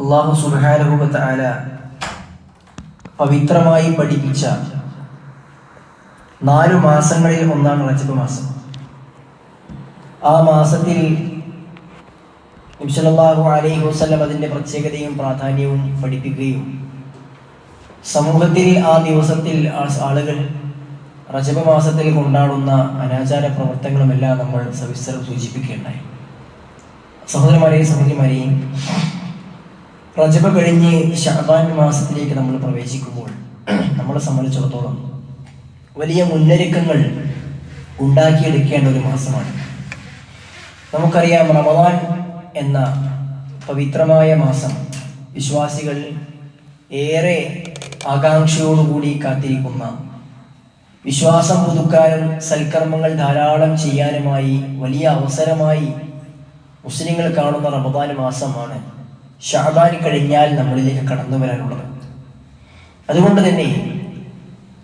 അള്ളാഹു സുബാനുഭവത്ത് ആല പവിത്രമായി പഠിപ്പിച്ച നാലു മാസങ്ങളിൽ ഒന്നാണ് റജബ് മാസം. ആ മാസത്തിൽ ഇംഷലാഹു അലൈഹി വസ്ലം അതിന്റെ പ്രത്യേകതയും പ്രാധാന്യവും പഠിപ്പിക്കുകയും സമൂഹത്തിൽ ആ ദിവസത്തിൽ ആളുകൾ റജബ് മാസത്തിൽ കൊണ്ടാടുന്ന അനാചാര പ്രവർത്തനങ്ങളുമെല്ലാം നമ്മൾ സവിസ്തരം സൂചിപ്പിക്കുകയുണ്ടായി. സഹോദരന്മാരെയും സഹോദരിമാരെയും റജബ് കഴിഞ്ഞ് ഷഹബാൻ മാസത്തിലേക്ക് നമ്മൾ പ്രവേശിക്കുമ്പോൾ നമ്മളെ സംബന്ധിച്ചിടത്തോളം വലിയ മുന്നൊരുക്കങ്ങൾ ഉണ്ടാക്കിയെടുക്കേണ്ട ഒരു മാസമാണ്. നമുക്കറിയാം റമദാൻ എന്ന പവിത്രമായ മാസം വിശ്വാസികൾ ഏറെ ആകാംക്ഷയോടുകൂടി കാത്തിരിക്കുന്ന വിശ്വാസം പുതുക്കാനും സൽക്കർമ്മങ്ങൾ ധാരാളം ചെയ്യാനുമായി വലിയ അവസരമായി മുസ്ലിങ്ങൾ കാണുന്ന റമദാൻ മാസമാണ്. ഷാബാൻ കഴിഞ്ഞാൽ നമ്മളിലേക്ക് കടന്നു വരാനുള്ളത്. അതുകൊണ്ട് തന്നെ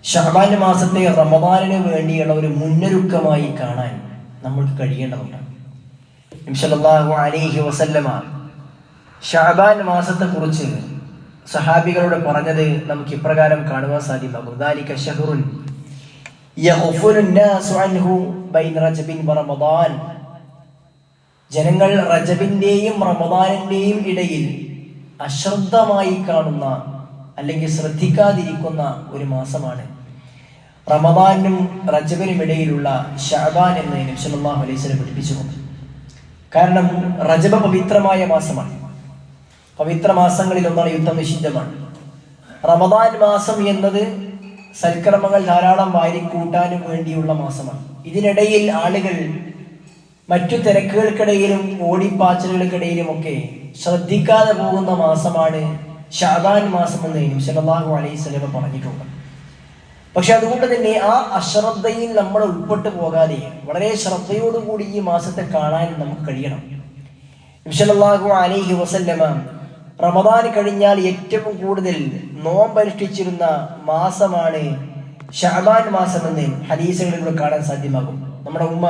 ഷാബാൻ മാസത്തെ റമബാനിന് വേണ്ടിയുള്ള ഒരു മുന്നൊരുക്കമായി കാണാൻ നമ്മൾക്ക് കഴിയേണ്ടതുണ്ട്. ഇംഷല്ലാഹു അലിഹി വസല്ലമ ഷാബാൻ മാസത്തെക്കുറിച്ച് സഹാബികളോട് പറഞ്ഞത് നമുക്ക് ഇപ്രകാരം കാണുവാൻ സാധ്യമാകും ഷഹറുൻ റജബിൻ വറമദാൻ ജനങ്ങൾ റജബിന്റെയും റമദാനിന്റെയും ഇടയിൽ അശ്രദ്ധമായി കാണുന്ന അല്ലെങ്കിൽ ശ്രദ്ധിക്കാതിരിക്കുന്ന ഒരു മാസമാണ്. റമദാനും റജബിനും ഇടയിലുള്ള ഷാബാൻ എന്ന് നബ്സല്ലാഹു അലൈഹി സ്വലം പഠിപ്പിച്ചുകൊണ്ട് കാരണം റജബ പവിത്രമായ മാസമാണ്. പവിത്ര മാസങ്ങളിൽ ഒന്നാണ് യുദ്ധം നിഷിദ്ധമാണ്. റമദാൻ മാസം എന്നത് സൽക്കർമ്മങ്ങൾ ധാരാളം വാരിക്കൂട്ടാനും വേണ്ടിയുള്ള മാസമാണ്. ഇതിനിടയിൽ ആളുകൾ മറ്റു തിരക്കുകൾക്കിടയിലും ഓടിപ്പാച്ചലുകൾക്കിടയിലും ഒക്കെ ശ്രദ്ധിക്കാതെ പോകുന്ന മാസമാണ് ഷാദാൻ മാസം എന്ന് നബിസല്ലാഹു അലൈഹി സ്വലമ പറഞ്ഞിട്ടുണ്ട്. പക്ഷെ അതുകൊണ്ട് തന്നെ ആ അശ്രദ്ധയിൽ നമ്മൾ ഉൾപ്പെട്ടു പോകാതെ വളരെ ശ്രദ്ധയോടുകൂടി ഈ മാസത്തെ കാണാൻ നമുക്ക് കഴിയണം. നബിസല്ലാഹു അലൈഹി വസല്ലമ റമദാൻ കഴിഞ്ഞാൽ ഏറ്റവും കൂടുതൽ നോമ്പനുഷ്ഠിച്ചിരുന്ന മാസമാണ് ഷഹബാൻ മാസം എന്ന് ഹദീസുകളിലൂടെ കാണാൻ സാധ്യമാകും. നമ്മുടെ ഉമ്മ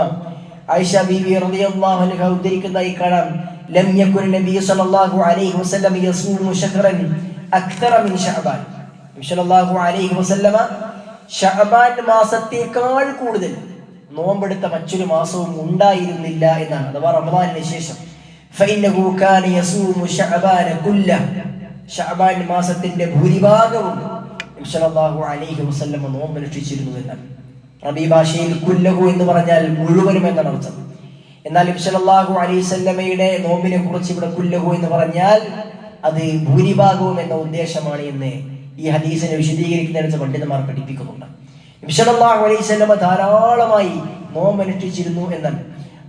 ഐഷ ബീബി റളിയല്ലാഹു അൻഹ ഉദ്ധരിക്കുന്നതായി കാണാം ലം യകുൻ നബിയ സല്ലല്ലാഹു അലൈഹി വസല്ലം യസൂമു ശഹ്റൻ അക്തറ മിൻ ശഅബാൻ നബി സല്ലല്ലാഹു അലൈഹി വസല്ലമ ശഅബാൻ മാസത്തേക്കാൾ കൂടുതൽ നോമ്പെടുത്ത മറ്റൊരു മാസവും ഉണ്ടായിരുന്നില്ല എന്നാണ്. അഥവാ റമദാനിന് ശേഷം. ഫൈനഹു കാന യസൂമു ശഅബാന കുല്ല. ശഅബാൻ മാസത്തിന്റെ ഭൂരിഭാഗവും നബി സല്ലല്ലാഹു അലൈഹി വസല്ലമ നോമ്പ് രക്ഷിച്ചിരുന്നു എന്നാണ്. റബി ഭാഷയിൽ കുല്ലഹു എന്ന് പറഞ്ഞാൽ മുഴുവനും എന്നാണ് അർത്ഥം. എന്നാൽ ഇബ്സലാഹു അലൈസല്ലമയുടെ നോമ്പിനെ കുറിച്ച് ഇവിടെ കുല്ലഹു എന്ന് പറഞ്ഞാൽ അത് ഭൂരിഭാഗവും എന്ന ഉദ്ദേശമാണ് എന്ന് ഈ ഹദീസിനെ വിശദീകരിക്കുന്നതിന് പണ്ഡിതന്മാർ പഠിപ്പിക്കുന്നുണ്ട്. ഇബ്സലാഹു അലൈസല്ലമ ധാരാളമായി നോമ്പ് ധാരാളമായി നോമ്പനുഷ്ഠിച്ചിരുന്നു എന്നാണ്.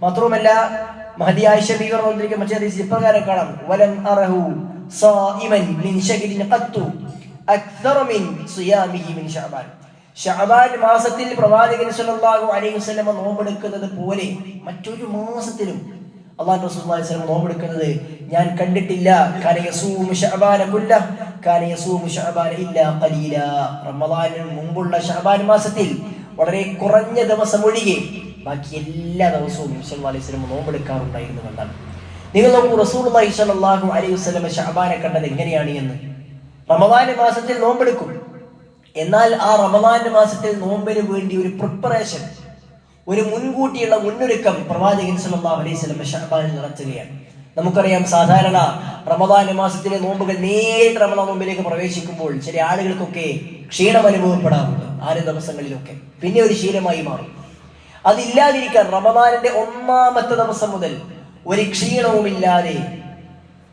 മാത്രവുമല്ല മഹദി ആയിഷ ബീവർ വന്നിരിക്കുന്ന മറ്റേ ഹദീസ് ഇപ്രകാരം കാണാം. വലം അറഹു സായിമൻ മിൻ ശഹരിൻ ഖത്തു അക്തറ മിൻ സിയാമിഹി മിൻ ശഅബാൻ. ഷഅബാൻ മാസത്തിൽ പ്രവാചകൻ സല്ലല്ലാഹു അലൈഹി വസല്ലമ നോമ്പെടുക്കുന്നത് പോലെ മറ്റൊരു മാസത്തിലും അള്ളാഹു സ്വല്ലല്ലാഹു അലൈഹി വസല്ലം നോമ്പെടുക്കുന്നത് ഞാൻ കണ്ടിട്ടില്ല. കാന യസൂമു ശഅബാന കുല്ല കാന യസൂമു ശഅബാന ഇല്ലാ ഖലീല. റമദാനിന് മുമ്പുള്ള ശഅബാൻ മാസത്തിൽ വളരെ കുറഞ്ഞ ദിവസം ഒഴികെ ബാക്കി എല്ലാ ദിവസവും സല്ലല്ലാഹു അലൈഹി വസല്ലം നോമ്പെടുക്കാറുണ്ടായിരുന്നു എന്നാണ്. നിങ്ങൾ നോക്കൂ റസൂലുള്ളാഹി സ്വല്ലല്ലാഹു അലൈഹി വസല്ലം ഷഅബാനെ കണ്ടത് എങ്ങനെയാണ് എന്ന്? റമദാൻ മാസത്തിൽ നോമ്പെടുക്കും. എന്നാൽ ആ റമദാൻ മാസത്തിൽ നോമ്പിന് വേണ്ടി ഒരു പ്രിപ്പറേഷൻ ഒരു മുൻകൂട്ടിയുള്ള മുന്നൊരുക്കം പ്രവാചകൻ സല്ലല്ലാഹു അലൈഹി വസല്ലം ഷഅബാനിൽ നടത്തുകയാണ്. നമുക്കറിയാം സാധാരണ റമദാൻ മാസത്തിലെ നോമ്പുകൾ നേരിട്ട് റമദാൻ നോമ്പിലേക്ക് പ്രവേശിക്കുമ്പോൾ ചില ആളുകൾക്കൊക്കെ ക്ഷീണം അനുഭവപ്പെടാറുണ്ട് ആറ് ദിവസങ്ങളിലൊക്കെ. പിന്നെ ഒരു ശീലമായി മാറും. അതില്ലാതിരിക്കാൻ റമദാനിന്റെ ഒന്നാമത്തെ ദിവസം മുതൽ ഒരു ക്ഷീണവുമില്ലാതെ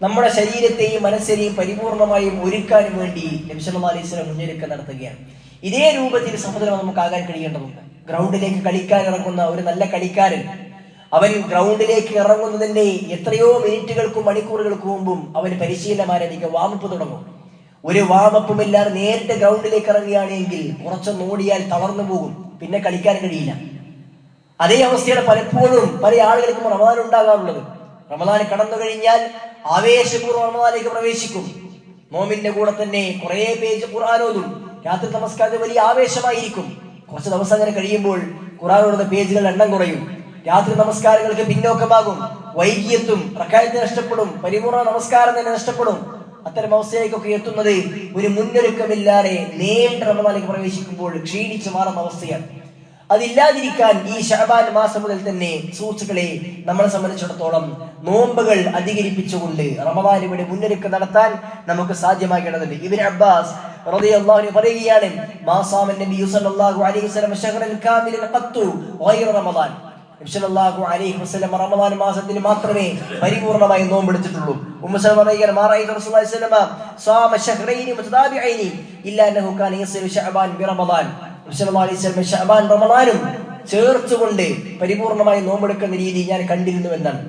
നമ്മുടെ ശരീരത്തെയും മനസ്സിനെയും പരിപൂർണമായും ഒരുക്കാൻ വേണ്ടി നബിസല്ലാ മുന്നൊരുക്കം നടത്തുകയാണ്. ഇതേ രൂപത്തിൽ സഹോദരം നമുക്കാകാൻ കഴിയേണ്ടതുണ്ട്. ഗ്രൗണ്ടിലേക്ക് കളിക്കാൻ ഇറങ്ങുന്ന ഒരു നല്ല കളിക്കാരൻ അവൻ ഗ്രൗണ്ടിലേക്ക് ഇറങ്ങുന്നതിന്റെ എത്രയോ മിനിറ്റുകൾക്കും മണിക്കൂറുകൾക്കും മുമ്പും അവൻ പരിശീലനമാരധികം വാമപ്പ് തുടങ്ങും. ഒരു വാമപ്പും ഇല്ലാതെ നേരിട്ട് ഗ്രൗണ്ടിലേക്ക് ഇറങ്ങുകയാണെങ്കിൽ കുറച്ചൊന്ന് ഓടിയാൽ തളർന്നു പോകും. പിന്നെ കളിക്കാൻ കഴിയില്ല. അതേ അവസ്ഥയാണ് പലപ്പോഴും പല ആളുകൾക്കും റമദാൻ ഉണ്ടാകാറുള്ളത്. റമദാൻ കടന്നു കഴിഞ്ഞാൽ ആവേശപൂർവം റമദാനിലേക്ക് പ്രവേശിക്കും. നോമിന്റെ കൂടെ തന്നെ കുറെ പേജ് ഖുർആാനോതും രാത്രി നമസ്കാരം വലിയ ആവേശമായിരിക്കും. കുറച്ച് ദിവസം അങ്ങനെ കഴിയുമ്പോൾ ഖുറാനോടുന്ന പേജുകൾ എണ്ണം കുറയും. രാത്രി നമസ്കാരങ്ങൾക്ക് പിന്നോക്കമാകും. വൈകിയെത്തും റക്കായത്ത് നഷ്ടപ്പെടും. പരിപൂർണ നമസ്കാരം തന്നെ നഷ്ടപ്പെടും. അത്തരം അവസ്ഥയിലേക്കൊക്കെ എത്തുന്നത് ഒരു മുന്നൊരുക്കമില്ലാതെ നേരിട്ട് റമദാനിലേക്ക് പ്രവേശിക്കുമ്പോൾ ക്ഷീണിച്ചു മാറുന്ന അവസ്ഥയാണ്. അതില്ലാതിരിക്കാൻ ഈ ഷഹബാൻ മാസം മുതൽ തന്നെ സുഹൃത്തുക്കളെ നമ്മളെ സംബന്ധിച്ചിടത്തോളം നോമ്പുകൾ അധികരിപ്പിച്ചുകൊണ്ട് റമദാൻ ഇവിടെ മുന്നൊരുക്കം നടത്താൻ നമുക്ക് സാധ്യമാക്കേണ്ടതുണ്ട് ഇബിൻ അബ്ബാസ് പറയുകയാണ് മാസത്തിൽ മാത്രമേ പരിപൂർണമായി നോമ്പെടുത്തിട്ടുള്ളൂ. വസല്ലം ശഅബാൻ റമദാനും ചേർത്തുകൊണ്ട് പരിപൂർണമായി നോമ്പെടുക്കുന്ന രീതി ഞാൻ കണ്ടിരുന്നു എന്നാണ്.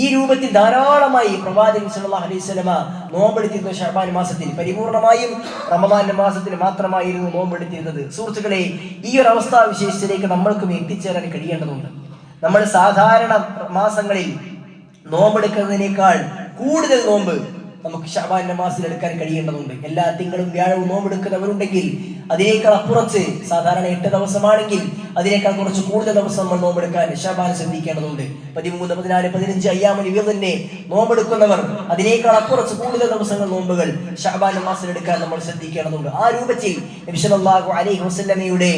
ഈ രൂപത്തിൽ ധാരാളമായി പ്രവാചകൻ സല്ലല്ലാഹു അലൈഹി വസല്ലമ നോമ്പെടുത്തിരുന്നു ഷഹബാൻ മാസത്തിൽ. പരിപൂർണമായും റമദാൻ മാസത്തിൽ മാത്രമായിരുന്നു നോമ്പെടുത്തിരുന്നത്. സുഹൃത്തുക്കളെ ഈ ഒരു അവസ്ഥാവിശേഷത്തിലേക്ക് നമ്മൾക്കും എത്തിച്ചേരാൻ കഴിയേണ്ടതുണ്ട്. നമ്മൾ സാധാരണ മാസങ്ങളിൽ നോമ്പെടുക്കുന്നതിനേക്കാൾ കൂടുതൽ നോമ്പ് നമുക്ക് ഷാബാൻ നമാസിൽ എടുക്കാൻ കഴിയേണ്ടതുണ്ട്. എല്ലാ തിങ്കളും വ്യാഴവും നോമ്പെടുക്കുന്നവരുണ്ടെങ്കിൽ അതിനേക്കാൾ അപ്പുറത്ത് സാധാരണ എട്ട് ദിവസമാണെങ്കിൽ അതിനേക്കാൾ കുറച്ച് കൂടുതൽ ദിവസം നമ്മൾ നോമ്പെടുക്കാൻ ഷാബാൻ ശ്രദ്ധിക്കേണ്ടതുണ്ട്. പതിമൂന്ന് പതിനാല് പതിനഞ്ച് അയ്യാമൻ ഇവർ തന്നെ നോമ്പെടുക്കുന്നവർ അതിനേക്കാൾ അപ്പുറത്ത് കൂടുതൽ ദിവസങ്ങൾ നോമ്പുകൾ ഷാബാൻ നമാസിൽ എടുക്കാൻ നമ്മൾ ശ്രദ്ധിക്കേണ്ടതുണ്ട്. ആ രൂപത്തിൽ അലി അലൈഹി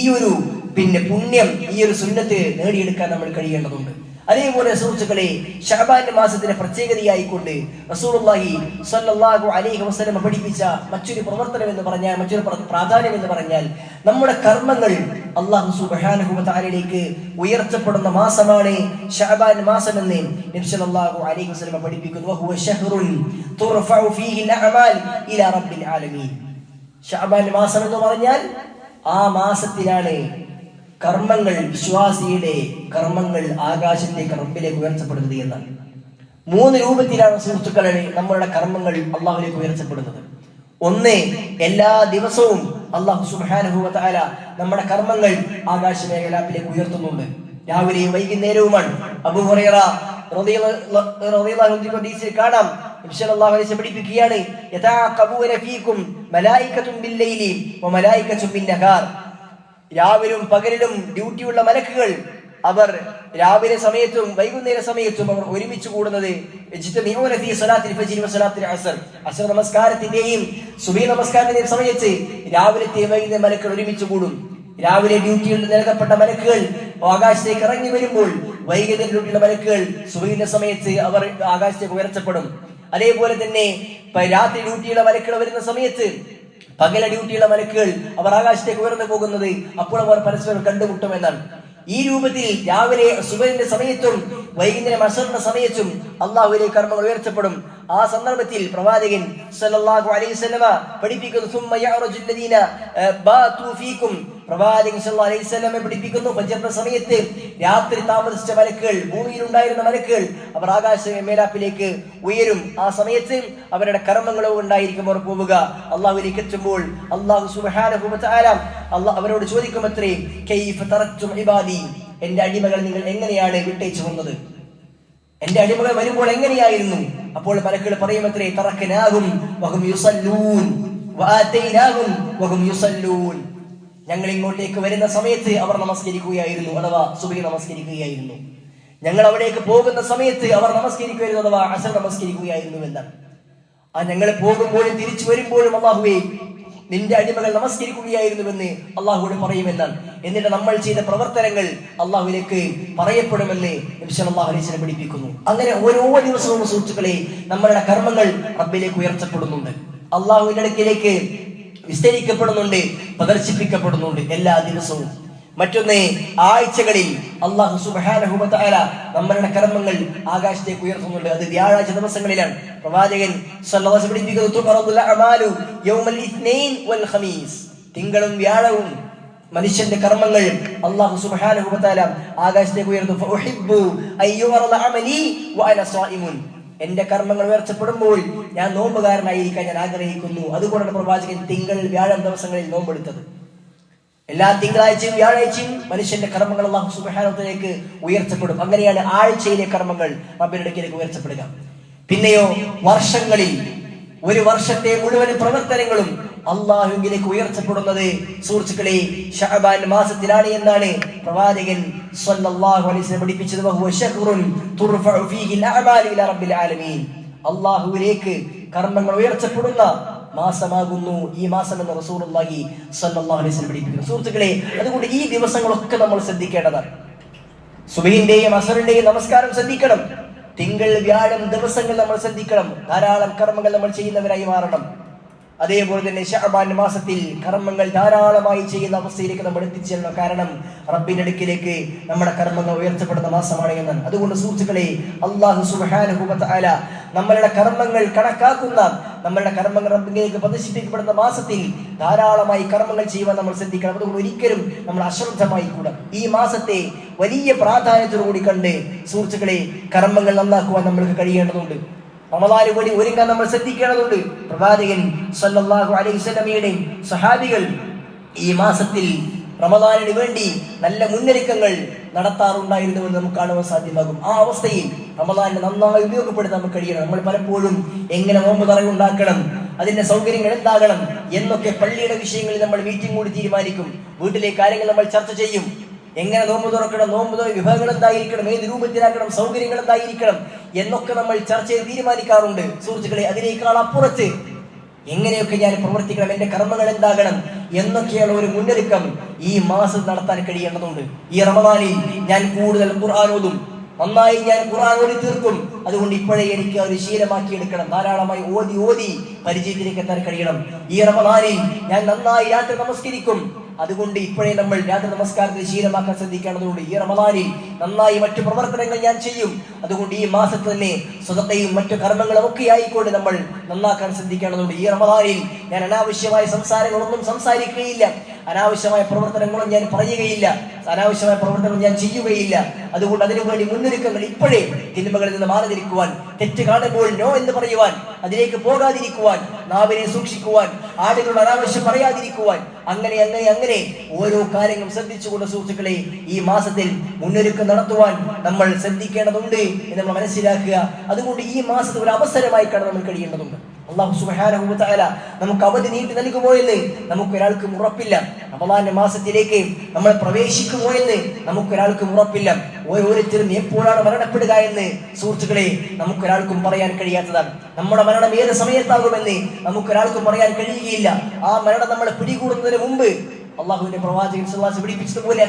ഈ ഒരു പിന്നെ പുണ്യം ഈ ഒരു സുന്നത്ത് നേടിയെടുക്കാൻ നമ്മൾ കഴിയേണ്ടതുണ്ട്. അതേപോലെ സുഹൃത്തുക്കളെ ഷഹബാന്റെ മാസത്തിന്റെ പ്രത്യേകതയായിക്കൊണ്ട് റസൂലുള്ളാഹി സ്വല്ലല്ലാഹു അലൈഹി വസല്ലം പഠിപ്പിച്ച മറ്റൊരു പ്രവർത്തനം എന്ന് പറഞ്ഞാൽ മറ്റൊരു പ്രാധാന്യം എന്ന് പറഞ്ഞാൽ നമ്മുടെ കർമ്മങ്ങൾ അള്ളാഹു സുബ്ഹാനഹു വതആലയിലേക്ക് ഉയർത്തപ്പെടുന്ന മാസമാണ് ഷഹബാൻ മാസം എന്ന് നബി സല്ലല്ലാഹു അലൈഹി വസല്ലം പഠിപ്പിക്കുന്നു. ഷഹബാൻ മാസം എന്ന് പറഞ്ഞാൽ ആ മാസത്തിലാണ് കർമ്മങ്ങൾ വിശ്വാസിയുടെ കർമ്മങ്ങൾ ആകാശത്തേക്ക് റബ്ബിലേക്ക് ഉയർത്തപ്പെടുന്നത് എന്നാണ് മൂന്ന് രൂപത്തിലാണ് സുഹൃത്തുക്കളെ നമ്മളുടെ കർമ്മങ്ങൾ അള്ളാഹുലേക്ക് ഉയർത്തപ്പെടുന്നത്. ഒന്ന് എല്ലാ ദിവസവും അള്ളാഹു വ നമ്മുടെ കർമ്മങ്ങൾ ആകാശ മേഖലാപ്പിലേക്ക് ഉയർത്തുന്നുണ്ട്. രാവിലെയും വൈകുന്നേരവുമാണ്. കാണാം. പഠിപ്പിക്കുകയാണ് രാവിലും പകലിലും ഡ്യൂട്ടിയുള്ള മലക്കുകൾ അവർ രാവിലെ സമയത്തും വൈകുന്നേര സമയത്തും അവർ ഒരുമിച്ച് കൂടുന്നത് അസ്ർ. നമസ്കാരത്തിന്റെയും സുബഹി നമസ്കാരത്തിന്റെയും സമയത്ത് രാവിലത്തെ വൈകുന്നേര മലക്കുകൾ ഒരുമിച്ച് കൂടും. രാവിലെ ഡ്യൂട്ടിയിൽ നൽകപ്പെട്ട മലക്കുകൾ ആകാശത്തേക്ക് ഇറങ്ങി വരുമ്പോൾ വൈകുന്നേര മലക്കുകൾ സുബീന്റെ സമയത്ത് അവർ ആകാശത്തേക്ക് ഉയർത്തപ്പെടും. അതേപോലെ തന്നെ രാത്രി ഡ്യൂട്ടിയുള്ള മലക്കുകൾ വരുന്ന സമയത്ത് പകല ഡ്യൂട്ടിയുള്ള മലക്കുകൾ അവർ ആകാശത്തേക്ക് ഉയർന്നു പോകുന്നത് അപ്പോൾ അവർ പരസ്പരം കണ്ടുമുട്ടുമെന്നാണ്. ഈ രൂപത്തിൽ രാവിലെ സുബഹിന്റെ സമയത്തും വൈകുന്നേരം അസറിന്റെ സമയത്തും അള്ളാഹുവിലെ കർമ്മങ്ങൾ ഉയർത്തപ്പെടും. ആ സന്ദർഭത്തിൽ പ്രവാചകൻ സല്ലല്ലാഹു അലൈഹി വസല്ലമ പഠിപ്പിക്കുന്നു സുമ്മ യഅറുജു അല്ലദീന ബാതു ഫീകും. പ്രവാചകൻ സല്ലല്ലാഹു അലൈഹി വസല്ലമ പഠിപ്പിക്കുന്നു ഫജ്റിന്റെ സമയത്ത് രാത്രി താമസിച്ച മലക്കുകൾ ഭൂമിയിൽ ഉണ്ടായിരുന്ന മലക്കുകൾ അവർ ആകാശ മേലാപ്പിലേക്ക് ഉയരും. ആ സമയത്ത് അവരുടെ കർമ്മങ്ങളോ ഉണ്ടായിരിക്കും അവർ പോവുക അള്ളാഹുവിലേക്ക് എത്തുമ്പോൾ അള്ളാഹു സുബ്ഹാനഹു വ തആല അള്ളാഹ് അവരോട് ചോദിക്കുമത്രേ കൈഫ തറക്തും ഇബാദി? എന്റെ അടിമകൾ നിങ്ങൾ എങ്ങനെയാണ് വിട്ടേച്ചു വന്നത്? എന്റെ അടിമകൾ വരുമ്പോൾ എങ്ങനെയായിരുന്നു? അപ്പോൾ മലക്കൾ പറയുമത്രേ തറക്കനാകും വഹും യുസല്ലൂൻ വഹും യുസല്ലൂൻ. ഞങ്ങൾ ഇങ്ങോട്ടേക്ക് വരുന്ന സമയത്ത് അവർ നമസ്കരിക്കുകയായിരുന്നു അഥവാ സുബഹി നമസ്കരിക്കുകയായിരുന്നു. ഞങ്ങൾ അവിടേക്ക് പോകുന്ന സമയത്ത് അവർ നമസ്കരിക്കുമായിരുന്നു അഥവാ അസർ നമസ്കരിക്കുകയായിരുന്നു എന്ന് ആ ഞങ്ങൾ പോകുമ്പോഴും തിരിച്ചു വരുമ്പോഴും അള്ളാഹുവേ നിന്റെ അടിമകൾ നമസ്കരിക്കുകയായിരുന്നുവെന്ന് അള്ളാഹുവിടെ പറയുമെന്നാണ് എന്നിട്ട് നമ്മൾ ചെയ്ത പ്രവർത്തനങ്ങൾ അള്ളാഹുവിലേക്ക് പറയപ്പെടുമെന്ന് വസല്ലം പഠിപ്പിക്കുന്നു. അങ്ങനെ ഓരോ ദിവസവും സുഹൃത്തുക്കളെ നമ്മളുടെ കർമ്മങ്ങൾ റബ്ബിലേക്ക് ഉയർത്തപ്പെടുന്നുണ്ട്. അള്ളാഹുവിന്റെ അടുക്കിലേക്ക് വിസ്തരിക്കപ്പെടുന്നുണ്ട് പ്രദർശിപ്പിക്കപ്പെടുന്നുണ്ട് എല്ലാ ദിവസവും. മറ്റൊന്ന് ആഴ്ചകളിൽ അള്ളാഹു സുബാനഹുബത്തായ നമ്മളുടെ കർമ്മങ്ങൾ ആകാശത്തേക്ക് ഉയർത്തുന്നുണ്ട്. അത് വ്യാഴാഴ്ച ദിവസങ്ങളിലാണ്. പ്രവാചകൻ തിങ്കളും വ്യാഴവും മനുഷ്യന്റെ കർമ്മങ്ങൾ അള്ളാഹു തആല ആകാശത്തേക്ക് ഉയർത്തും എന്റെ കർമ്മങ്ങൾ ഉയർച്ചപ്പെടുമ്പോൾ ഞാൻ നോമ്പുകാരനായിരിക്കാൻ ഞാൻ ആഗ്രഹിക്കുന്നു. അതുകൊണ്ടാണ് പ്രവാചകൻ തിങ്കൾ വ്യാഴം ദിവസങ്ങളിൽ നോമ്പെടുത്തത്. എല്ലാ തിങ്കളാഴ്ചയും വ്യാഴാഴ്ചയും മനുഷ്യന്റെ കർമ്മങ്ങൾ അള്ളാഹു സുബാനത്തിലേക്ക് ഉയർത്തപ്പെടും. അങ്ങനെയാണ് ആഴ്ചയിലെ കർമ്മങ്ങൾ റബ്ബിന്റെ അടുക്കിലേക്ക് ഉയർത്തപ്പെടുക. പിന്നെയോ വർഷങ്ങളിൽ ഒരു വർഷത്തെ മുഴുവൻ പ്രവർത്തനങ്ങളും അള്ളാഹുവിലേക്ക് ഉയർത്തപ്പെടുന്നത് സുഹൃത്തുക്കളെ ഷഹബാൻ മാസത്തിലാണ് എന്നാണ് പ്രവാചകൻ സല്ലല്ലാഹു അലൈഹി പഠിപ്പിച്ചത്. അള്ളാഹുവിലേക്ക് കർമ്മങ്ങൾ ഉയർച്ചപ്പെടുന്ന മാസമാകുന്നു. ഈ മാസം എന്ന് റസൂലുള്ളാഹി സ്വല്ലല്ലാഹു അലൈഹി വസല്ലം പഠിപ്പിക്കുന്നു. സുഹൃത്തുക്കളെ അതുകൊണ്ട് ഈ ദിവസങ്ങളൊക്കെ നമ്മൾ ശ്രദ്ധിക്കേണ്ടതാണ്. സുബഹിന്റെയും അസറിന്റെയും നമസ്കാരം ശ്രദ്ധിക്കണം. തിങ്കൾ വ്യാഴം ദിവസങ്ങൾ നമ്മൾ ശ്രദ്ധിക്കണം. ധാരാളം കർമ്മങ്ങൾ നമ്മൾ ചെയ്യുന്നവരായി മാറണം. അതേപോലെ തന്നെ ഷഹബാൻ മാസത്തിൽ കർമ്മങ്ങൾ ധാരാളമായി ചെയ്യുന്ന അവസ്ഥയിലേക്ക് നമ്മൾ എത്തിച്ചേരണം. കാരണം റബ്ബിന്റെ അടുക്കിലേക്ക് നമ്മുടെ കർമ്മങ്ങൾ ഉയർത്തപ്പെടുന്ന മാസമാണ് എന്ന്. അതുകൊണ്ട് സുഹൃത്തുക്കളെ അള്ളാഹു സുബാനുഭവത്തായ നമ്മളുടെ കർമ്മങ്ങൾ കണക്കാക്കുന്ന നമ്മളുടെ കർമ്മങ്ങൾ റബ്ബിലേക്ക് പ്രദർശിപ്പിക്കപ്പെടുന്ന മാസത്തിൽ ധാരാളമായി കർമ്മങ്ങൾ ചെയ്യുവാൻ നമ്മൾ ശ്രദ്ധിക്കണം. അതുകൊണ്ട് ഒരിക്കലും നമ്മൾ അശ്രദ്ധമായി കൂടാം ഈ മാസത്തെ വലിയ പ്രാധാന്യത്തോടുകൂടി കണ്ട് സുഹൃത്തുക്കളെ കർമ്മങ്ങൾ നന്നാക്കുവാൻ നമ്മൾക്ക് കഴിയേണ്ടതുണ്ട്. റമദാന് വഴി ഒരുങ്ങാൻ നമ്മൾ ശ്രദ്ധിക്കേണ്ടതുണ്ട്. പ്രവാചകൻ സല്ലല്ലാഹു അലൈഹി വസല്ലമയുടെ സഹാബികൾ ഈ മാസത്തിൽ റമദാനിന് വേണ്ടി നല്ല മുന്നൊരുക്കങ്ങൾ നടത്താറുണ്ടായിരുന്നുവെന്ന് നമുക്ക് കാണുവാൻ സാധ്യമാകും. ആ അവസ്ഥയിൽ റമദാനെ നന്നായി ഉപയോഗപ്പെടുത്താൻ നമുക്ക് കഴിയണം. നമ്മൾ പലപ്പോഴും എങ്ങനെ നോമ്പ് തറ ഉണ്ടാക്കണം അതിന്റെ സൗകര്യങ്ങൾ എന്താകണം എന്നൊക്കെ പള്ളിയുടെ വിഷയങ്ങളിൽ നമ്മൾ മീറ്റിംഗ് കൂടി തീരുമാനിക്കും. വീട്ടിലെ കാര്യങ്ങൾ നമ്മൾ ചർച്ച ചെയ്യും. എങ്ങനെ നോമ്പ് തുറക്കണം നോമ്പ് തുറ വിഭവങ്ങൾ എന്തായിരിക്കണം ഏത് രൂപത്തിലാക്കണം സൗകര്യങ്ങൾ എന്തായിരിക്കണം എന്നൊക്കെ നമ്മൾ ചർച്ച ചെയ്ത് തീരുമാനിക്കാറുണ്ട്. സുഹൃത്തുക്കളെ അതിനേക്കാൾ അപ്പുറത്ത് എങ്ങനെയൊക്കെ ഞാൻ പ്രവർത്തിക്കണം? എന്റെ കർമ്മങ്ങൾ എന്താകണം? എന്നൊക്കെയുള്ള ഒരു മുന്നൊരുക്കം ഈ മാസം നടത്താൻ കഴിയേണ്ടതുണ്ട്. ഈ റമദാനിൽ ഞാൻ കൂടുതൽ ഖുർആാനോതും നന്നായി ഞാൻ ഖുർആൻ ഓടി തീർക്കും. അതുകൊണ്ട് ഇപ്പോഴേ എനിക്ക് ഒരു ശീലമാക്കി എടുക്കണം. ധാരാളമായി ഓതി ഓതി പരിചയത്തിലേക്ക് എത്താൻ കഴിയണം. ഈ റമദാനിൽ ഞാൻ നന്നായി രാത്രി നമസ്കരിക്കും. അതുകൊണ്ട് ഇപ്പോഴേ നമ്മൾ രാത്രി നമസ്കാരത്തിൽ ശീലമാക്കാൻ ശ്രദ്ധിക്കേണ്ടതുണ്ട്. ഈ റമദാനിൽ നന്നായി മറ്റു പ്രവർത്തനങ്ങൾ ഞാൻ ചെയ്യും. അതുകൊണ്ട് ഈ മാസത്തിൽ തന്നെ സ്വതത്തെയും മറ്റു കർമ്മങ്ങളും ഒക്കെ ആയിക്കൊണ്ട് നമ്മൾ നന്നാക്കാൻ ശ്രദ്ധിക്കേണ്ടതുണ്ട്. ഈ റമദാനിൽ ഞാൻ അനാവശ്യമായ സംസാരങ്ങളൊന്നും സംസാരിക്കുകയില്ല. അനാവശ്യമായ പ്രവർത്തനങ്ങളും ഞാൻ പറയുകയില്ല. അനാവശ്യമായ പ്രവർത്തനങ്ങൾ ഞാൻ ചെയ്യുകയില്ല. അതുകൊണ്ട് അതിനുവേണ്ടി മുന്നൊരുക്കങ്ങൾ ഇപ്പോഴേ തിന്മകളിൽ നിന്ന് മാറിതിരിക്കുവാൻ തെറ്റ് കാണുമ്പോൾ നോ എന്ന് പറയുവാൻ അതിലേക്ക് പോകാതിരിക്കുവാൻ നാവിനെ സൂക്ഷിക്കുവാൻ ആടുകളുടെ അനാവശ്യം പറയാതിരിക്കുവാൻ അങ്ങനെ അങ്ങനെ അങ്ങനെ ഓരോ കാര്യങ്ങളും ശ്രദ്ധിച്ചുകൊണ്ട് സുഹൃത്തുക്കളെ ഈ മാസത്തിൽ മുന്നൊരുക്കം നടത്തുവാൻ നമ്മൾ ശ്രദ്ധിക്കേണ്ടതുണ്ട് എന്ന് നമ്മൾ മനസ്സിലാക്കുക. അതുകൊണ്ട് ഈ മാസത്തെ ഒരു അവസരമായി കാണാൻ നമ്മൾ കഴിയേണ്ടതുണ്ട്. അള്ളാഹു വ നമുക്ക് അവധി നീട്ടി നൽകുമോ എന്ന് നമുക്ക് ഒരാൾക്ക് ഉറപ്പില്ല. റമദാന്റെ മാസത്തിലേക്ക് നമ്മൾ പ്രവേശിക്കുമോ എന്ന് നമുക്ക് ഒരാൾക്കും ഉറപ്പില്ല. ഓരോരുത്തരും എപ്പോഴാണ് മരണപ്പെടുക എന്ന് സുഹൃത്തുക്കളെ നമുക്ക് ഒരാൾക്കും പറയാൻ കഴിയാത്തതാണ്. നമ്മുടെ മരണം ഏത് സമയത്താകുമെന്ന് നമുക്ക് ഒരാൾക്കും പറയാൻ കഴിയുകയില്ല. ആ മരണം നമ്മൾ പിടികൂടുന്നതിന് മുമ്പ് അള്ളാഹുവിന്റെ പ്രവാചകൻ പഠിപ്പിച്ചതുപോലെ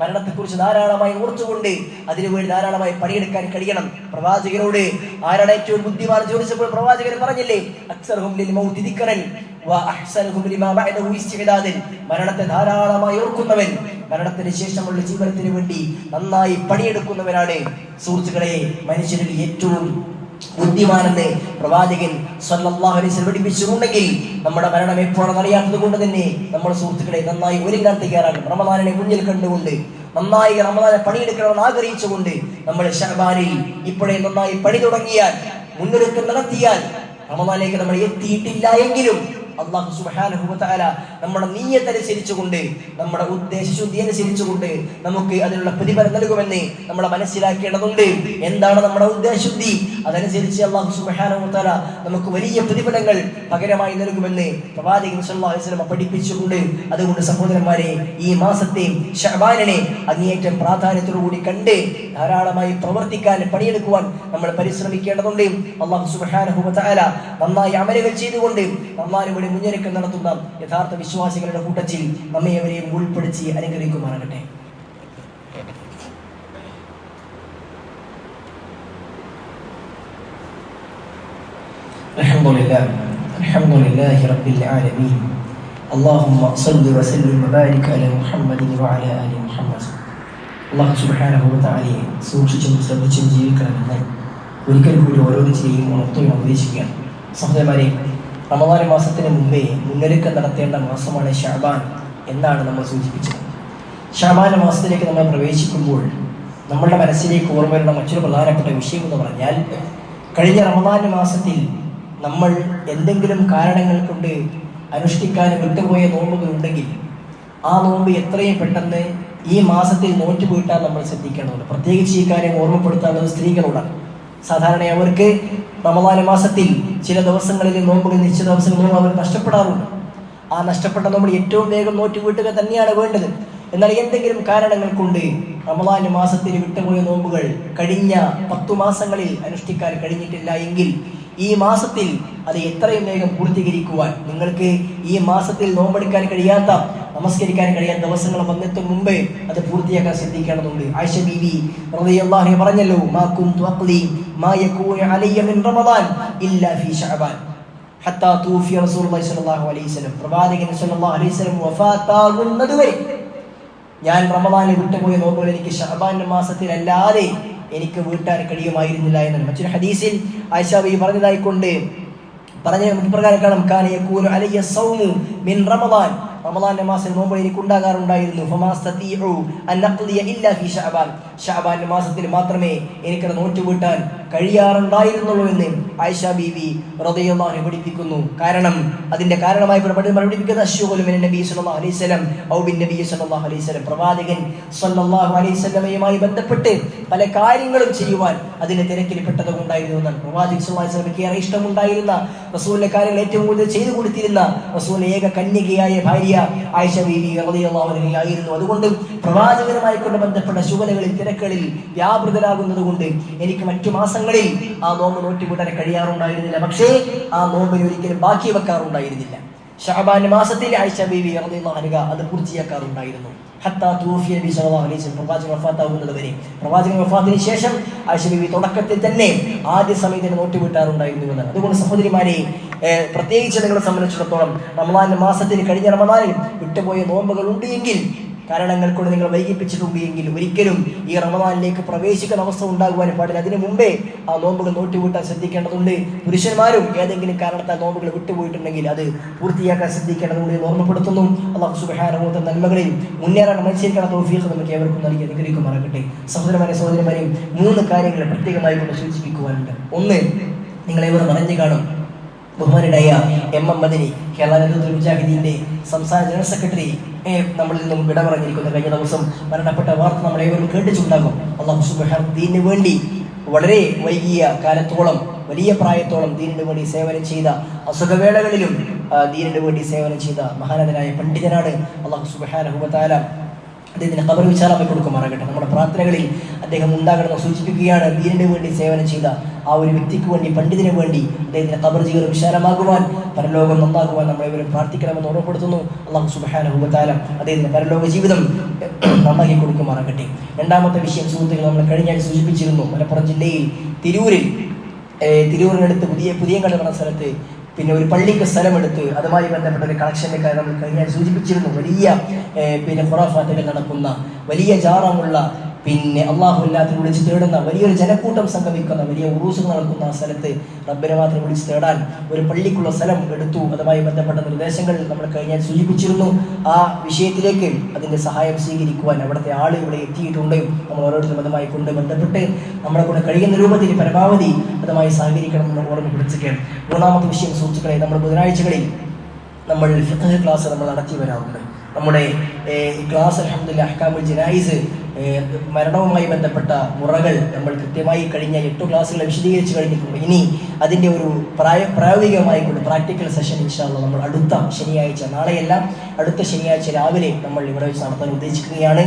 മരണത്തെക്കുറിച്ച് ധാരാളമായി ഓർത്തുകൊണ്ട് അതിനുവേണ്ടി ധാരാളമായി പണിയെടുക്കാൻ കഴിയണം. പ്രവാചകനോട് ആരാണ് ഏറ്റവും ബുദ്ധിമാൻ ചോദിച്ചപ്പോൾ പ്രവാചകൻ പറഞ്ഞില്ലേ അക്സർഹും മരണത്തെ ധാരാളമായി ഓർക്കുന്നവൻ മരണത്തിന് ശേഷമുള്ള ജീവിതത്തിന് വേണ്ടി നന്നായി പണിയെടുക്കുന്നവരാണ് സുഹൃത്തുക്കളെ മനുഷ്യരിൽ ഏറ്റവും ബുദ്ധിമാനെന്ന് പ്രവാചകൻ വസല്ലം പഠിപ്പിച്ചിട്ടുണ്ടെങ്കിൽ നമ്മുടെ മരണം എപ്പോഴാണെന്ന് അറിയാത്തത് കൊണ്ട് തന്നെ നമ്മൾ സുഹൃത്തുക്കളെ നന്നായി ഒരുങ്ങാൻ തയ്യാറാകും റമദാനെ മുന്നിൽ കണ്ടുകൊണ്ട് നന്നായി റമദാനെ പണിയെടുക്കണമെന്ന് ആഗ്രഹിച്ചുകൊണ്ട് നമ്മൾ ഷഹബാനിൽ ഇപ്പോഴേ നന്നായി പണി തുടങ്ങിയാൽ മുന്നൊരുക്കം നടത്തിയാൽ റമദാനിലേക്ക് നമ്മൾ എത്തിയിട്ടില്ല എങ്കിലും അള്ളാഹു തആല നമ്മുടെ നീയത്തനുസരിച്ചുകൊണ്ട് നമ്മുടെ ഉദ്ദേശശുദ്ധി അനുസരിച്ചുകൊണ്ട് നമുക്ക് അതിനുള്ള പ്രതിഫലം നൽകുമെന്ന് നമ്മളെ മനസ്സിലാക്കേണ്ടതുണ്ട്. എന്താണ് നമ്മുടെ ഉദ്ദേശശുദ്ധി അതനുസരിച്ച് അള്ളാഹു വ നമുക്ക് വലിയ പ്രതിഫലങ്ങൾ പകരമായി നൽകുമെന്ന് പ്രവാചകൻ വസല്ലം പഠിപ്പിച്ചിട്ടുണ്ട്. അതുകൊണ്ട് സഹോദരന്മാരെ ഈ മാസത്തെ ഷഅബാനിനെ അങ്ങേയറ്റം പ്രാധാന്യത്തോടു കൂടി കണ്ട് ധാരാളമായി പ്രവർത്തിക്കാൻ പണിയെടുക്കുവാൻ നമ്മൾ പരിശ്രമിക്കേണ്ടതുണ്ട്. അള്ളാഹു തആല നന്നായി അമലുകൾ ചെയ്തുകൊണ്ട് നന്നായി ഇവിടെ മുന്നൊരുക്കം നടത്തുന്ന യഥാർത്ഥ വിശ്വാസികളുടെ കൂട്ടത്തിൽ നമ്മെ അവരെയും ഉൾപ്പെടുത്തി അനുഗ്രഹിക്കുമാറാകട്ടെ الحمد لله الحمد لله رب العالمين اللهم صل وسلم وبارك على محمد وعلى ال محمد അള്ളാഹു സുബ്ഹാനഹു വ തആലയെ സൂക്ഷിച്ചും ശ്രദ്ധിച്ചും ജീവിക്കണമെന്ന് ഒരിക്കൽ കൂടി ഓരോരുത്തരെയും ഉണർത്തുകയും ഉപദേശിക്കുകയാണ് സഹോദരന്മാരെ റമദാൻ മാസത്തിന് മുമ്പേ മുന്നൊരുക്കം നടത്തേണ്ട മാസമാണ് ഷാബാൻ എന്നാണ് നമ്മൾ സൂചിപ്പിച്ചത്. ഷാബാൻ മാസത്തിലേക്ക് നമ്മൾ പ്രവേശിക്കുമ്പോൾ നമ്മളുടെ മനസ്സിലേക്ക് ഓർമ്മ വരുന്ന മറ്റൊരു പ്രധാനപ്പെട്ട വിഷയം എന്ന് പറഞ്ഞാൽ കഴിഞ്ഞ റമദാൻ മാസത്തിൽ നമ്മൾ എന്തെങ്കിലും കാരണങ്ങൾ കൊണ്ട് അനുഷ്ഠിക്കാൻ വിട്ടുപോയ നോമ്പുകൾ ഉണ്ടെങ്കിൽ ആ നോമ്പ് എത്രയും പെട്ടെന്ന് ഈ മാസത്തിൽ നോറ്റ് വീട്ടാൻ നമ്മൾ ശ്രദ്ധിക്കേണ്ടതുണ്ട്. പ്രത്യേകിച്ച് ഈ കാര്യം ഓർമ്മപ്പെടുത്താനുള്ളത് സ്ത്രീകളോടാണ്. സാധാരണ അവർക്ക് റമദാന മാസത്തിൽ ചില ദിവസങ്ങളിൽ നോമ്പുകൾ നിശ്ചിത ദിവസങ്ങളിൽ അവർ നഷ്ടപ്പെടാറുണ്ട്. ആ നഷ്ടപ്പെട്ട നമ്മൾ ഏറ്റവും വേഗം നോറ്റ് വീട്ടുക തന്നെയാണ് വേണ്ടത്. എന്നാൽ എന്തെങ്കിലും കാരണങ്ങൾ കൊണ്ട് റമദാൻ മാസത്തിൽ വിട്ടുപോയ നോമ്പുകൾ കഴിഞ്ഞ പത്തു മാസങ്ങളിൽ അനുഷ്ഠിക്കാൻ കഴിഞ്ഞിട്ടില്ല എങ്കിൽ ഈ മാസത്തിൽ അത് എത്രയും വേഗം പൂർത്തീകരിക്കുവാൻ നിങ്ങൾക്ക് ഈ മാസത്തിൽ നോമ്പെടുക്കാൻ കഴിയാത്ത നമസ്കരിക്കാൻ കഴിയാത്ത ദിവസങ്ങൾ വന്നെത്തും മുമ്പേ അത് പൂർത്തിയാക്കാൻ ശ്രദ്ധിക്കേണ്ടതുണ്ട്. ആയിഷ ബീവി റളിയല്ലാഹു പറഞ്ഞല്ലോ മാ മാ അലയ്യ മിൻ റമദാൻ ഇല്ലാ ഫീ ശഅബാൻ ഹത്താ തൂഫി റസൂലുള്ളാഹി സ്വല്ലല്ലാഹു അലൈഹി വസല്ലം പ്രവാചകൻ സ്വല്ലല്ലാഹു അലൈഹി വസല്ലം ഞാൻ റമദാനിൽ വിട്ടുപോയ നോമ്പുകൾ എനിക്ക് ഷഹബാൻ മാസത്തിലല്ലാതെ എനിക്ക് വീട്ടാൻ കഴിയുമായിരുന്നില്ല എന്നാണ് മറ്റൊരു ഹദീസിൽ ആയിഷാബി പറഞ്ഞതായിക്കൊണ്ട് പറഞ്ഞ പ്രകാരം കാണാം. കാന യകൂനു അലയ്യ സൗമു മിൻ റമദാൻ. റമദാന്റെ മാസം നോമ്പ് എനിക്ക് ഉണ്ടാകാറുണ്ടായിരുന്നു. ശഅബാന്റെ മാസത്തിൽ മാത്രമേ എനിക്കത് നോറ്റ് വീട്ടാൻ കഴിയാറുണ്ടായിരുന്നുള്ളൂ എന്ന് ആയിഷ ബീവി അൻഹ പഠിപ്പിക്കുന്നു. കാരണം അതിന്റെ കാരണമായി പഠിപ്പിക്കുന്ന അശ്ശുഗുലു നബി സല്ലല്ലാഹു അലൈഹി വസല്ലം ഔ ബിൻ നബി സല്ലല്ലാഹു അലൈഹി പ്രവാചകൻ സല്ലല്ലാഹു അലൈഹി ബന്ധപ്പെട്ട് പല കാര്യങ്ങളും ചെയ്യുവാൻ അതിന് തിരക്കിൽ പെട്ടത് കൊണ്ടായിരുന്നു എന്നാണ് പ്രവാചകൻ സല്ലല്ലാഹു ഏറെ ഇഷ്ടമുണ്ടായിരുന്ന റസൂലിന്റെ കാര്യങ്ങൾ ഏറ്റവും കൂടുതൽ ചെയ്തു കൊടുത്തിരുന്ന റസൂലിന്റെ ഏക കന്യകയായ ഭാര്യ ആയിഷ ബീവി റളിയല്ലാഹു അൻഹയായിരുന്നു അതുകൊണ്ട് പ്രവാചകനുമായി കൊണ്ട് ബന്ധപ്പെട്ട ശുഭലകളിൽ തിരക്കുകളിൽ വ്യാപൃതരാകുന്നത് കൊണ്ട് എനിക്ക് മറ്റു മാസങ്ങളിൽ ആ നോമ്പ് നോട്ടിവിടാൻ കഴിയാറുണ്ടായിരുന്നില്ല. പക്ഷേ ആ നോമ്പിന് ഒരിക്കലും ബാക്കി വെക്കാറുണ്ടായിരുന്നില്ല. ഷഹബാൻ മാസത്തിൽ ആയിഷ ബീവി അൻഹ അത് പൂർത്തിയാക്കാറുണ്ടായിരുന്നു. പ്രവാചകൻ വരെ. പ്രവാചകൻ വഫാത്തിന് ശേഷം ആയിഷ ബീവി തുടക്കത്തിൽ തന്നെ ആദ്യ സമയത്തിന് നോട്ട് വിട്ടാറുണ്ടായിരുന്നു എന്നാണ് അതുകൊണ്ട് സഹോദരിമാരെ പ്രത്യേകിച്ച് നിങ്ങളെ സംബന്ധിച്ചിടത്തോളം റമദാൻ മാസത്തിന് കഴിഞ്ഞ റമദാനിൽ വിട്ടുപോയ നോമ്പുകൾ ഉണ്ട് എങ്കിൽ കാരണങ്ങൾ കൊണ്ട് നിങ്ങൾ വൈകിപ്പിച്ചിട്ടുണ്ട് എങ്കിൽ ഒരിക്കലും ഈ റമദാനിലേക്ക് പ്രവേശിക്കുന്ന അവസ്ഥ ഉണ്ടാകുവാൻ പാടില്ല. അതിനു മുമ്പേ ആ നോമ്പുകൾ നോട്ടുകൂട്ടാൻ ശ്രദ്ധിക്കേണ്ടതുണ്ട്. പുരുഷന്മാരും ഏതെങ്കിലും കാരണത്താൽ നോമ്പുകൾ വിട്ടുപോയിട്ടുണ്ടെങ്കിൽ അത് പൂർത്തിയാക്കാൻ ശ്രദ്ധിക്കേണ്ടതുണ്ട് എന്ന് ഓർമ്മപ്പെടുത്തുന്നു. അള്ളാഹു സുബഹാനുഭവത്തെ നന്മകളിൽ മുന്നേറാൻ മത്സരിക്കണം തോഫീഖ് നമുക്ക് ഏവർക്കും നൽകി അനുഗ്രഹിക്കുമാറാകട്ടെ. സഹോദരന്മാരെ സഹോദരന്മാരെയും മൂന്ന് കാര്യങ്ങൾ പ്രത്യേകമായി കൊണ്ട് സൂചിപ്പിക്കുവാനുണ്ട്. ഒന്ന് നിങ്ങളേവർ പറഞ്ഞു കാണും. ബഹുമാനായ എം എം മദനി കേരള നേതൃത്വ മുജാഹിദീന്റെ സംസ്ഥാന ജനറൽ സെക്രട്ടറി നമ്മളിൽ നിന്നും വിട പറഞ്ഞിരിക്കുന്നു കഴിഞ്ഞ ദിവസം മരണപ്പെട്ട വാർത്ത നമ്മൾ ഏവരും കേട്ടിട്ടുണ്ടാകും. അള്ളാഹു സുബഹീന് വേണ്ടി വളരെ വൈകിയ കാലത്തോളം വലിയ പ്രായത്തോളം ദീനിന് വേണ്ടി സേവനം ചെയ്ത അസുഖവേളകളിലും ദീനിന് വേണ്ടി സേവനം ചെയ്ത മഹാനതനായ പണ്ഡിതനാണ് അള്ളാഹു സുബഹാനഹുബത്താല അദ്ദേഹത്തിന് ഖബർ വിശാലമായി കൊടുക്കുമാറാകട്ടെ നമ്മുടെ പ്രാർത്ഥനകളിൽ അദ്ദേഹം ഉണ്ടാകണമെന്ന് സൂചിപ്പിക്കുകയാണ്. വീരന് വേണ്ടി സേവനം ചെയ്ത ആ ഒരു വ്യക്തിക്ക് വേണ്ടി പണ്ഡിതിന് വേണ്ടി അദ്ദേഹത്തിന് ഖബർ ജീവിതം വിശാലമാകുവാൻ പരലോകം നന്നാകുവാൻ നമ്മളെ ഇവരും പ്രാർത്ഥിക്കണമെന്ന് ഓർമ്മപ്പെടുത്തുന്നു. അള്ളാഹു സുബാനുഭവത്താലം അദ്ദേഹത്തിന് പരലോക ജീവിതം നന്നാക്കി കൊടുക്കുമാറാകട്ടെ രണ്ടാമത്തെ വിഷയം സുഹൃത്തുക്കൾ നമ്മൾ കഴിഞ്ഞ ആഴ്ച സൂചിപ്പിച്ചിരുന്നു മലപ്പുറം ജില്ലയിൽ തിരൂരിൽ തിരൂരിനടുത്ത് പുതിയ പുതിയ എന്ന സ്ഥലത്ത് പിന്നെ ഒരു പള്ളിക്ക് സ്ഥലമെടുത്ത് അതുമായി ബന്ധപ്പെട്ട ഒരു കളക്ഷന്റെ കാര്യം നമ്മൾ കഴിഞ്ഞാൽ സൂചിപ്പിച്ചിരുന്നു. വലിയ പിന്നെ ഖുറാഫാത്തുകൾ നടക്കുന്ന വലിയ ജാറമുള്ള പിന്നെ അള്ളാഹു അല്ലാത്ത വിളിച്ച് തേടുന്ന വലിയൊരു ജനക്കൂട്ടം സംഗമിക്കുന്ന വലിയ ഉറൂസ് നടക്കുന്ന ആ സ്ഥലത്ത് റബ്ബിനെ മാത്രം വിളിച്ച് തേടാൻ ഒരു പള്ളിക്കുള്ള സ്ഥലം എടുത്തു. അതുമായി ബന്ധപ്പെട്ട നിർദ്ദേശങ്ങൾ നമ്മൾ കഴിഞ്ഞാൽ സൂചിപ്പിച്ചിരുന്നു. ആ വിഷയത്തിലേക്ക് അതിന്റെ സഹായം സ്വീകരിക്കുവാൻ അവിടുത്തെ ആൾ ഇവിടെ എത്തിയിട്ടുണ്ട്. നമ്മൾ ഓരോരുത്തരും അതുമായി കൊണ്ട് ബന്ധപ്പെട്ട് നമ്മളെ കൊണ്ട് കഴിയുന്ന രൂപത്തിൽ പരമാവധി അതുമായി സഹകരിക്കണം എന്ന് ഓർമ്മ ഓർമ്മപ്പെടുത്തുകയാണ് മൂന്നാമത്തെ വിഷയം സുഹൃത്തുക്കളെ നമ്മൾ ബുധനാഴ്ചകളിൽ നമ്മൾ ഫിഖ് ക്ലാസ് നമ്മൾ നടത്തി വരാറുണ്ട്. നമ്മുടെ ക്ലാസ് അലഹമ്മദില്ല അഹ്കാമുൽ ജനായിസ് മരണവുമായി ബന്ധപ്പെട്ട മുറകൾ നമ്മൾ കൃത്യമായി കഴിഞ്ഞ എട്ട് ക്ലാസ്സുകളെ വിശദീകരിച്ച് കഴിഞ്ഞിട്ടുണ്ട്. ഇനി അതിന്റെ ഒരു പ്രായ പ്രായോഗികമായി കൊണ്ട് പ്രാക്ടിക്കൽ സെഷൻ ഇൻഷാല്ല നമ്മൾ അടുത്ത ശനിയാഴ്ച നാളെയല്ല അടുത്ത ശനിയാഴ്ച രാവിലെ നമ്മൾ ഇവിടെ വെച്ച് നടത്താൻ ഉദ്ദേശിക്കുകയാണ്.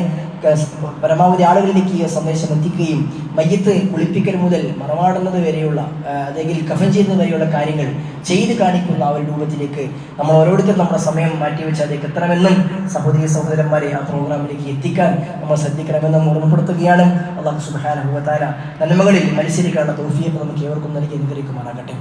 പരമാവധി ആളുകളിലേക്ക് ഈ സന്ദേശം എത്തിക്കുകയും മയ്യത്ത് കുളിപ്പിക്കൽ മുതൽ മറമാടുന്നത് വരെയുള്ള അല്ലെങ്കിൽ കഫൻ ചെയ്യുന്നത് വരെയുള്ള കാര്യങ്ങൾ ചെയ്ത് കാണിക്കുന്ന ആ ഒരു രൂപത്തിലേക്ക് നമ്മൾ ഓരോരുത്തരും നമ്മുടെ സമയം മാറ്റിവെച്ച് അതിലേക്ക് എത്തണമെന്നും സഹോദരി സഹോദരന്മാരെ ആ പ്രോഗ്രാമിലേക്ക് എത്തിക്കാൻ നമ്മൾ ശ്രദ്ധിക്കണമെന്നും ഓർമ്മപ്പെടുത്തുകയാണ്. അള്ളാഹു സുബാന നന്മകളിൽ മത്സരിക്കാനുള്ള തോഫിയൊക്കെ നമുക്ക് ഏവർക്കും നൽകി അനുഗ്രഹിക്കുമാറാകട്ടെ.